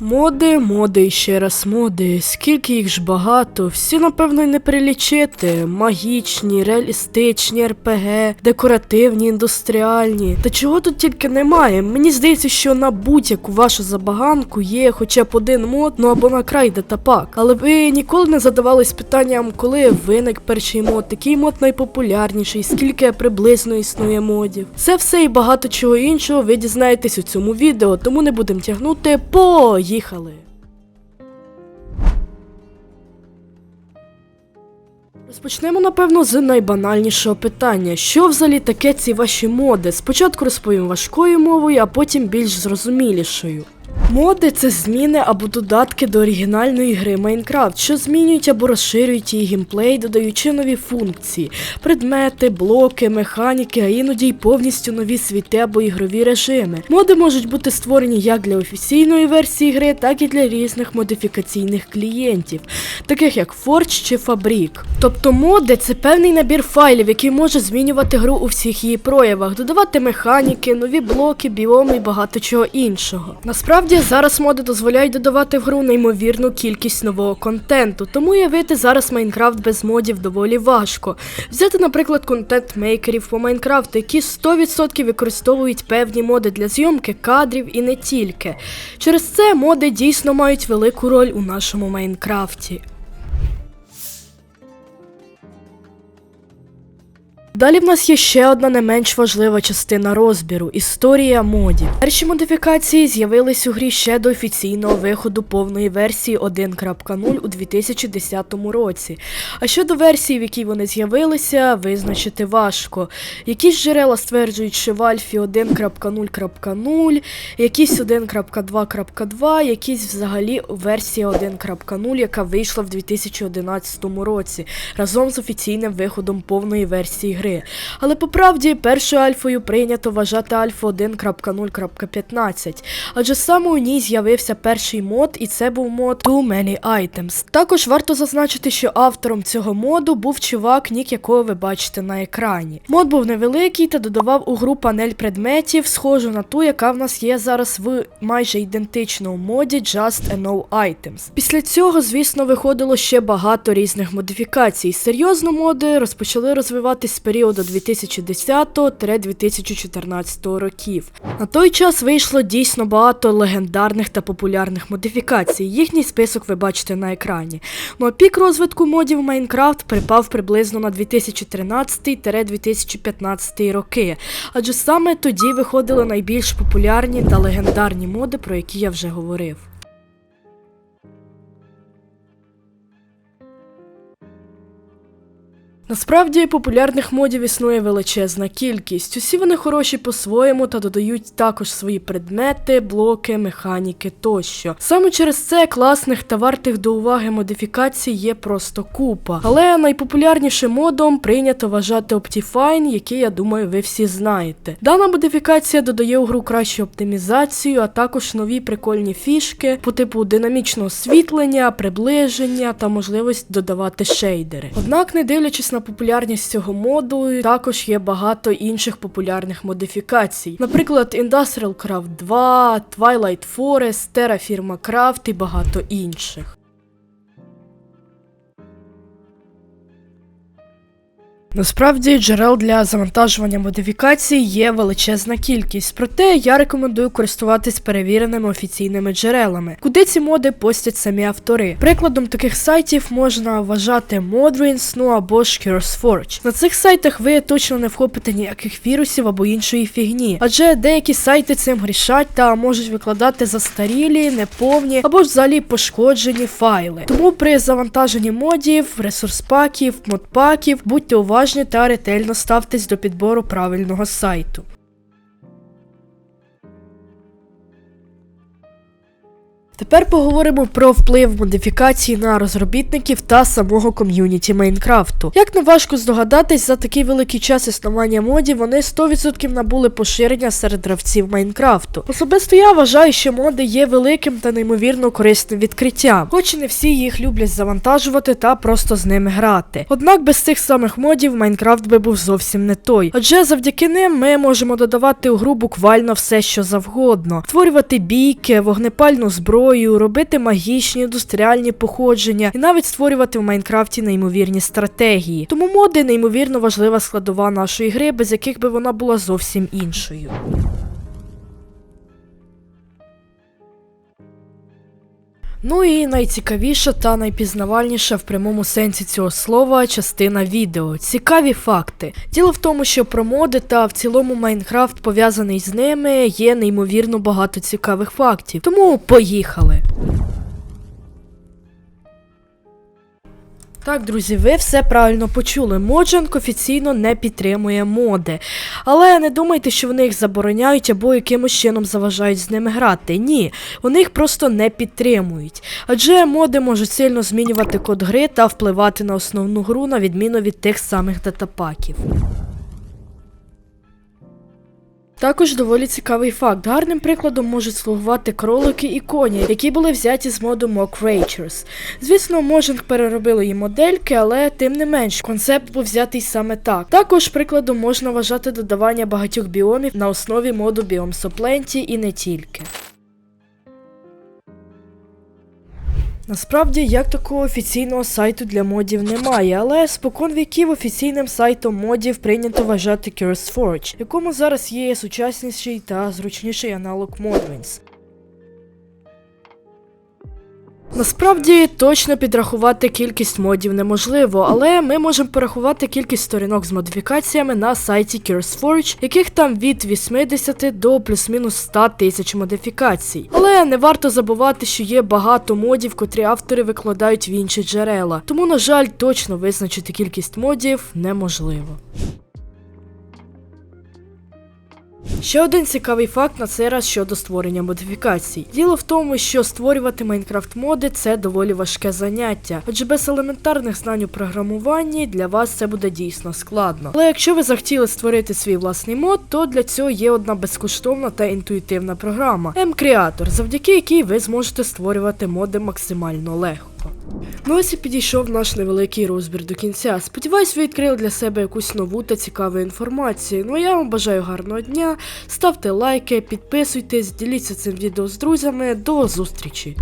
Моди, моди і ще раз моди. Скільки їх ж багато, всі напевно й не перелічити. Магічні, реалістичні, РПГ, декоративні, індустріальні. Та чого тут тільки немає. Мені здається, що на будь-яку вашу забаганку є хоча б один мод, ну або на край датапак. Але ви ніколи не задавались питанням, коли виник перший мод, який мод найпопулярніший, скільки приблизно існує модів. Це все і багато чого іншого ви дізнаєтесь у цьому відео, тому не будемо тягнути. Поїхали! Розпочнемо, напевно, з найбанальнішого питання. Що взагалі таке ці ваші моди? Спочатку розповім важкою мовою, а потім більш зрозумілішою. Моди це зміни або додатки до оригінальної гри Майнкрафт, що змінюють або розширюють її геймплей, додаючи нові функції, предмети, блоки, механіки, а іноді й повністю нові світи або ігрові режими. Моди можуть бути створені як для офіційної версії гри, так і для різних модифікаційних клієнтів, таких як Forge чи Fabric. Тобто моди це певний набір файлів, який може змінювати гру у всіх її проявах, додавати механіки, нові блоки, біоми і багато чого іншого. Насправді зараз моди дозволяють додавати в гру неймовірну кількість нового контенту, тому явити зараз Майнкрафт без модів доволі важко. Взяти, наприклад, контент мейкерів по Майнкрафту, які 100% використовують певні моди для зйомки кадрів і не тільки. Через це моди дійсно мають велику роль у нашому Майнкрафті. Далі в нас є ще одна не менш важлива частина розбіру історія модів. Перші модифікації з'явились у грі ще до офіційного виходу повної версії 1.0 у 2010 році. А щодо версії, в якій вони з'явилися, визначити важко. Якісь джерела стверджують, що в Альфі 1.0.0, якісь 1.2.2, якісь взагалі версія 1.0, яка вийшла в 2011 році разом з офіційним виходом повної версії гри. Але по правді першою альфою прийнято вважати альфу 1.0.15, адже саме у ній з'явився перший мод, і це був мод Too Many Items. Також варто зазначити, що автором цього моду був чувак, нік якого ви бачите на екрані. Мод був невеликий та додавав у гру панель предметів, схожу на ту, яка в нас є зараз в майже ідентичному моді Just a No Items. Після цього, звісно, виходило ще багато різних модифікацій. Серйозно моди розпочали розвиватись з періоду 2010-2014 років. На той час вийшло дійсно багато легендарних та популярних модифікацій. Їхній список ви бачите на екрані. Ну а пік розвитку модів Майнкрафт припав приблизно на 2013-2015 роки, адже саме тоді виходили найбільш популярні та легендарні моди, про які я вже говорив. Насправді популярних модів існує величезна кількість. Усі вони хороші по-своєму та додають також свої предмети, блоки, механіки тощо. Саме через це класних та вартих до уваги модифікацій є просто купа. Але найпопулярнішим модом прийнято вважати Optifine, який, я думаю, ви всі знаєте. Дана модифікація додає у гру кращу оптимізацію, а також нові прикольні фішки по типу динамічного освітлення, приближення та можливість додавати шейдери. Однак, не дивлячись на популярність цього моду, також є багато інших популярних модифікацій. Наприклад, Industrial Craft 2, Twilight Forest, Terraforma Craft і багато інших. Насправді джерел для завантажування модифікацій є величезна кількість, проте я рекомендую користуватись перевіреними офіційними джерелами, куди ці моди постять самі автори. Прикладом таких сайтів можна вважати Modrins, ну або ж CurseForge. На цих сайтах ви точно не вхопите ніяких вірусів або іншої фігні, адже деякі сайти цим грішать та можуть викладати застарілі, неповні або ж взагалі пошкоджені файли. Тому при завантаженні модів, ресурс-паків, модпаків будьте уважні та ретельно ставтесь до підбору правильного сайту. Тепер поговоримо про вплив модифікації на розробітників та самого ком'юніті Майнкрафту. Як не важко здогадатись, за такий великий час існування модів вони 100% набули поширення серед гравців Майнкрафту. Особисто я вважаю, що моди є великим та неймовірно корисним відкриттям, хоч і не всі їх люблять завантажувати та просто з ними грати. Однак без цих самих модів Майнкрафт би був зовсім не той. Адже завдяки ним ми можемо додавати у гру буквально все, що завгодно, створювати бійки, вогнепальну зброю зброю, робити магічні індустріальні походження і навіть створювати в Майнкрафті неймовірні стратегії. Тому моди неймовірно важлива складова нашої гри, без яких би вона була зовсім іншою. Ну і найцікавіша та найпізнавальніша в прямому сенсі цього слова частина відео. Цікаві факти. Діло в тому, що про моди та в цілому Майнкрафт пов'язаний з ними є неймовірно багато цікавих фактів. Тому поїхали. Так, друзі, ви все правильно почули. Моджанг офіційно не підтримує моди. Але не думайте, що вони їх забороняють або якимось чином заважають з ними грати. Ні, вони їх просто не підтримують. Адже моди можуть сильно змінювати код гри та впливати на основну гру на відміну від тих самих датапаків. Також доволі цікавий факт. Гарним прикладом можуть слугувати кролики і коні, які були взяті з моду Mock Rangers. Звісно, Mojang переробили її модельки, але тим не менш, концепт був взятий саме так. Також прикладом можна вважати додавання багатьох біомів на основі моду Biome Soplenty і не тільки. Насправді, як такого офіційного сайту для модів немає, але спокон віків офіційним сайтом модів прийнято вважати CurseForge, якому зараз є сучасніший та зручніший аналог Modwins. Насправді точно підрахувати кількість модів неможливо, але ми можемо порахувати кількість сторінок з модифікаціями на сайті CurseForge, яких там від 80 до плюс-мінус 100 тисяч модифікацій. Але не варто забувати, що є багато модів, котрі автори викладають в інші джерела. Тому, на жаль, точно визначити кількість модів неможливо. Ще один цікавий факт на цей раз щодо створення модифікацій. Діло в тому, що створювати Майнкрафт моди це доволі важке заняття, адже без елементарних знань у програмуванні для вас це буде дійсно складно. Але якщо ви захотіли створити свій власний мод, то для цього є одна безкоштовна та інтуїтивна програма M-Creator, завдяки якій ви зможете створювати моди максимально легко. Ну ось і підійшов наш невеликий розбір до кінця. Сподіваюсь, ви відкрили для себе якусь нову та цікаву інформацію. Ну а я вам бажаю гарного дня. Ставте лайки, підписуйтесь, діліться цим відео з друзями. До зустрічі!